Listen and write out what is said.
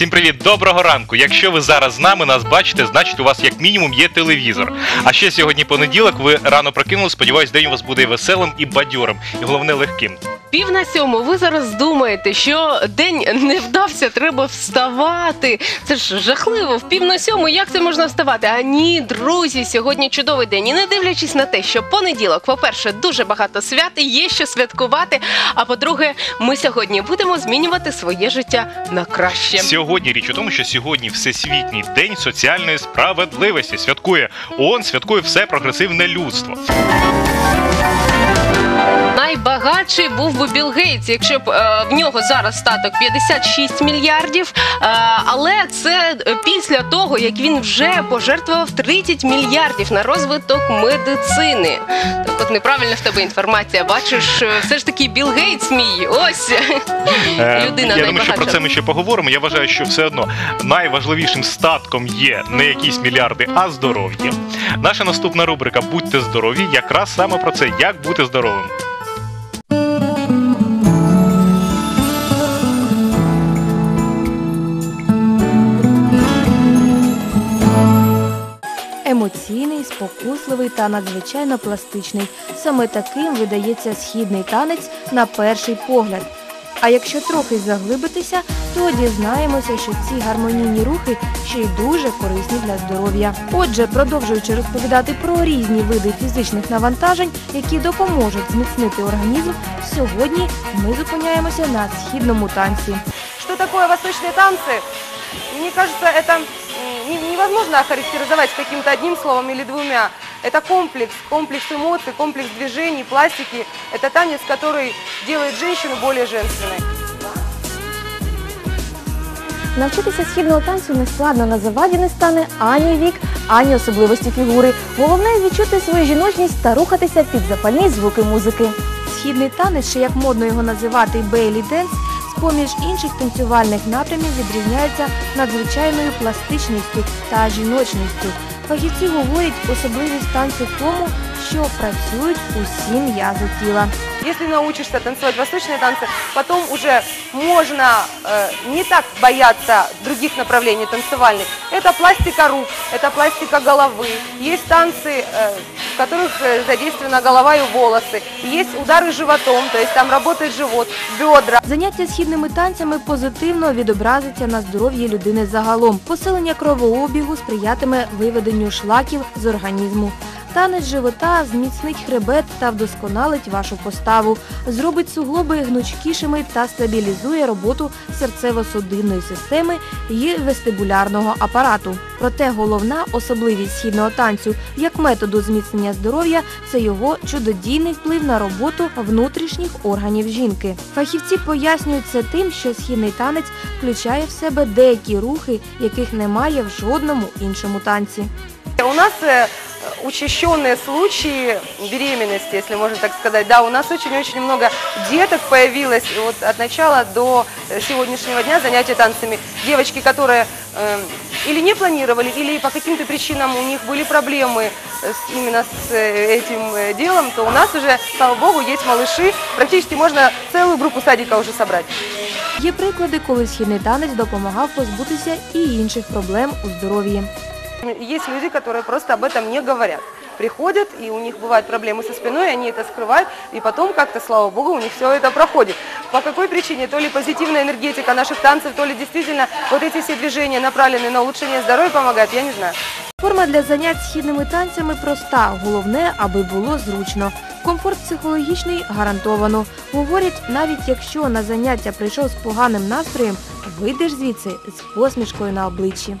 Всім привіт, доброго ранку. Якщо ви зараз з нами нас бачите, значить у вас як мінімум є телевізор. А ще сьогодні понеділок. Ви рано прокинули. Сподіваюсь, день у вас буде веселим і бадьорим, і головне легким. Пів на сьому. Ви зараз думаєте, що день не вдався, треба вставати. Це ж жахливо. В пів на сьому. Як це можна вставати? А ні, друзі, сьогодні чудовий день. І не дивлячись на те, що понеділок, по-перше, дуже багато свят і є що святкувати. А по-друге, ми сьогодні будемо змінювати своє життя на краще. Сьогодні річ у тому, що сьогодні всесвітній день соціальної справедливості. Святкує ООН, святкує все прогресивне людство. Найбагатший був би Білл Гейтс, якщо б е, в нього зараз статок 56 мільярдів. Е, але це е, після того, як він вже пожертвував 30 мільярдів на розвиток медицини. Так от неправильна в тебе інформація. Бачиш, е, все ж таки Білл Гейтс мій. Ось Е, людина Я думаю, що про це ми ще поговоримо. Я вважаю, що все одно найважливішим статком є не якісь мільярди, а здоров'я. Наша наступна рубрика Будьте здорові, якраз саме про це, як бути здоровим. Емоційний, спокусливий та надзвичайно пластичний. Саме таким видається східний танець на перший погляд. А якщо трохи заглибитися, то дізнаємося, що ці гармонійні рухи ще й дуже корисні для здоров'я. Отже, продовжуючи розповідати про різні види фізичних навантажень, які допоможуть зміцнити організм, сьогодні ми зупиняємося на східному танці. Что такое восточные танцы? Мне кажется, это м, не- невозможно охарактеризовать каким-то одним словом или двумя. Это комплекс, комплекс эмоций, комплекс движений, пластики. Это танец, который делает женщину более женственной. Навчитися східного танцю не складно на заваді не стане ані вік, ані особливості фігури. Головне відчути свою жіночність та рухатися під запальні звуки музики. Східний танець, чи як модно його називати бейлі денс, з-поміж інших танцювальних напрямів відрізняється надзвичайною пластичністю та жіночністю. Фахівці говорять, особливість танцю в тому, що працюють усі м'язи тіла. Если научишься танцевать восточные танцы, потом уже можно э, не так бояться других направлений танцевальных. Это пластика рук, это пластика головы. Есть танцы, э, в которых э, задействована голова и волосы. Есть удары животом, то есть там работает живот, бедра. Заняття східними танцями позитивно відобразиться на здоров'ї людини загалом. Посилення кровообігу сприятиме виведенню шлаків з організму. Танець живота зміцнить хребет та вдосконалить вашу поставу, зробить суглоби гнучкішими та стабілізує роботу серцево-судинної системи і вестибулярного апарату. Проте головна особливість східного танцю як методу зміцнення здоров'я це його чудодійний вплив на роботу внутрішніх органів жінки. Фахівці пояснюють це тим, що східний танець включає в себе деякі рухи, яких немає в жодному іншому танці. У нас э, учащенные случаи беременности, если можно так сказать. Да, у нас очень-очень много деток появилось вот от начала до э, сегодняшнего дня занятия танцами. Девочки, которые э, или не планировали, или по каким-то причинам у них были проблемы э, с- именно с э, этим э, делом, то у нас уже, слава богу, есть малыши. Практически можно целую группу садика уже собрать. Є приклади, коли східний танець допомагав позбутися і інших проблем у здоров'ї. Есть люди, которые просто об этом не говорят. Приходят, и у них бывают проблемы со спиной, они это скрывают, и потом как-то, слава богу, у них все это проходит. По какой причине? То ли позитивная энергетика наших танцев, то ли действительно вот эти все движения направлены на улучшение здоровья помогают, я не знаю. Форма для занять східними танцями проста. Головне, аби було зручно. Комфорт психологічний гарантовано. Говорять, навіть якщо на заняття прийшов з поганим настроєм, вийдеш звідси з посмішкою на обличчі.